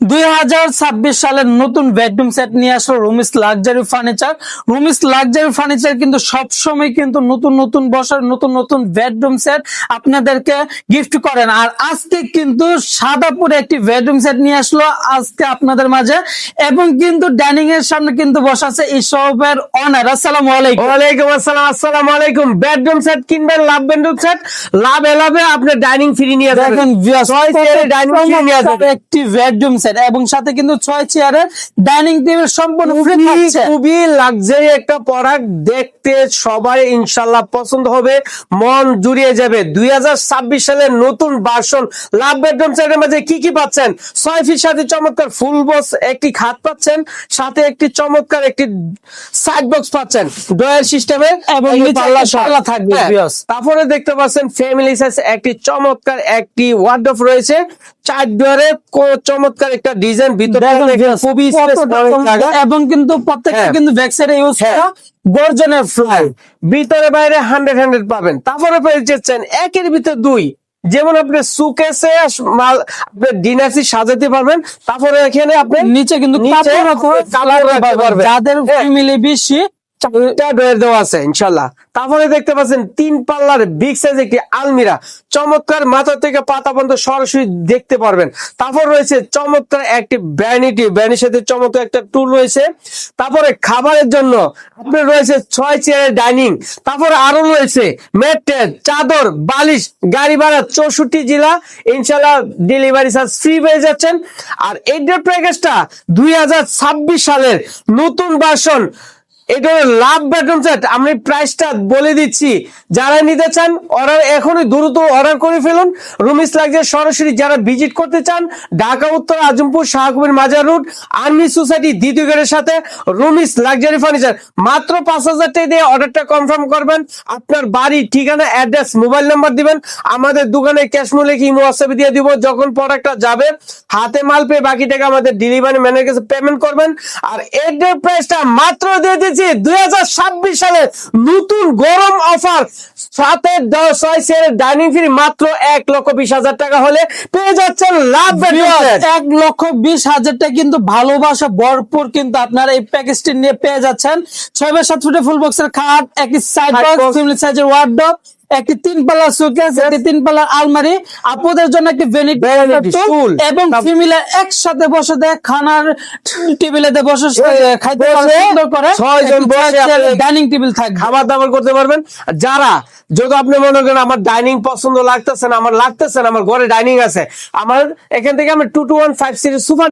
দুই হাজার ছাব্বিশ সালের নতুন বেডরুম সেট নিয়ে আসলো Roomies luxury furniture Roomies luxury furniture কিন্তু সবসময় কিন্তু নতুন নতুন বসার নতুন নতুন বেডরুম সেট আপনাদেরকে গিফট করেন। আর আজকে কিন্তু সাদাপুরে একটি বেডরুম সেট নিয়ে আসলো আজকে আপনাদের মাঝে। এবং কিন্তু ডাইনিং এর সামনে কিন্তু বসাছে এই শপের অনার আসসালামু আলাইকুম। ওয়ালাইকুম আসসালাম আসসালামু আলাইকুম। বেডরুম সেট কিনবেন লাভ বেডরুম সেট লাভ এলাবে আপনি ডাইনিং ফ্রি নিয়ে দেখেন ডাইনিং ফ্রি নিয়ে একটি বেডরুম সেট এবং সাথে কিন্তু ছয় চেয়ারের ডাইনিং টেবিল সম্পূর্ণ ফ্রি খুবই থাকছে। খুবই লাক্সারি একটা প্রোডাক্ট দেখতে সবাই পছন্দ হবে। মন জুড়িয়ে যাবে। সালের নতুন ভার্সন লাভ বেডরুম সেটের মাঝে কি কি পাচ্ছেন? ছয় ফিট সাথে চমৎকার ফুল বক্স একটি খাট পাচ্ছেন সাথে একটি চমৎকার একটি সাইড বক্স পাচ্ছেন। ডয়ার সিস্টেমে এবং পাল্লা থাকবে, তারপরে দেখতে পাচ্ছেন ফ্যামিলি সাইজ একটি চমৎকার একটি ওয়ার্ডরোব রয়েছে। চার চমৎকার একটা ডিজাইন ভিতরে খুবই। এবং কিন্তু প্রত্যেকটা হ্যাঁ। কিন্তু ইউজ হ্যাঁ। করা গর্জনের ফ্লাই ভিতরে বাইরে হান্ড্রেড হান্ড্রেড পাবেন তারপরে একের ভিতরে দুই যেমন আপনি সুকেসে মাল আপনি ডিনাসি সাজাতে পারবেন তারপরে এখানে আপনি নিচে কিন্তু কাপড় হয়, রাখতে পারবেন। যাদের হ্যাঁ। ফ্যামিলি বেশি চারটা ডয়ের দেওয়া আছে, ইনশাল্লাহ। তারপরে দেখতে পাচ্ছেন, তিন পাল্লার বিগ সাইজ একটি আলমিরা। চমৎকার মাথা থেকে পাতা পর্যন্ত সরাসরি দেখতে পারবেন। তারপর রয়েছে চমৎকার একটি ভ্যানিটি ভ্যানির সাথে চমৎকার একটা টুল রয়েছে। তারপরে খাবারের জন্য আপনার রয়েছে ছয় চেয়ারের ডাইনিং তারপরে আরও রয়েছে মেট্রেস চাদর, বালিশ, গাড়ি ভাড়া চৌষট্টি জেলা। ইনশাল্লাহ ডেলিভারি চার্জ ফ্রি পেয়ে যাচ্ছেন। আর এইটার প্যাকেজটা দুই সালের নতুন ভার্সন এটা লাভ বেডরুম সেট আমি প্রাইসটা বলে দিচ্ছি। যারা নিতে চান অর্ডার এখনই দ্রুত অর্ডার করে ফেলুন। রুমিস লাগছে সরাসরি যারা ভিজিট করতে চান, ঢাকা, উত্তর, আজমপুর, শাহকুবির মাজার রুট আর্মি সোসাইটি দ্বিতীয় গেটের সাথে রুমিস লাক্সারি ফার্নিচার মাত্র পাঁচ হাজার টাকা দিয়ে অর্ডারটা কনফার্ম করবেন। আপনার বাড়ি, ঠিকানা অ্যাড্রেস মোবাইল নাম্বার দিবেন। আমাদের দোকানে ক্যাশ মূল্যে কি হোয়াটসঅ্যাপে দিয়ে দিব। যখন প্রোডাক্টটা যাবে, হাতে মাল পেয়ে বাকি টাকা আমাদের ডেলিভারি ম্যানের কাছে পেমেন্ট করবেন। আর এর প্রাইসটা মাত্র দিয়ে দিচ্ছি। দুই সালে নতুন গরম অফার সাথে দশ ছয় সের ডাইনিং ফ্রি মাত্র এক লক্ষ বিশ হাজার টাকা হলে পেয়ে যাচ্ছেন লাভ এক লক্ষ বিশ হাজার টাকা কিন্তু ভালোবাসা ভরপুর কিন্তু আপনারা এই প্যাকেজটি নিয়ে পেয়ে যাচ্ছেন। ছয় বাই সাত ফুটে ফুল বক্সের খাট একটি সাইড বক্স ফ্যামিলি সাইজের ওয়ার্ডরোব একটি তিন পাল্লার সুকেস একটি তিন আলমারি আপুদের জন্য একটি ভ্যানিটি Vanity এবং ফ্যামিলি একসাথে বসে দেয় খানার টেবিলে বসে খাইতে সুন্দর করে। ছয়জন বসে ডাইনিং টেবিল থাকবে খাবার দাবার করতে পারবেন। যারা যদি আপনি মনে করেন আমার ডাইনিং পছন্দ লাগতেছে না আমার লাগতেছে না আমার ঘরে ডাইনিং আছে আমার এখান থেকে আমি two two one five series super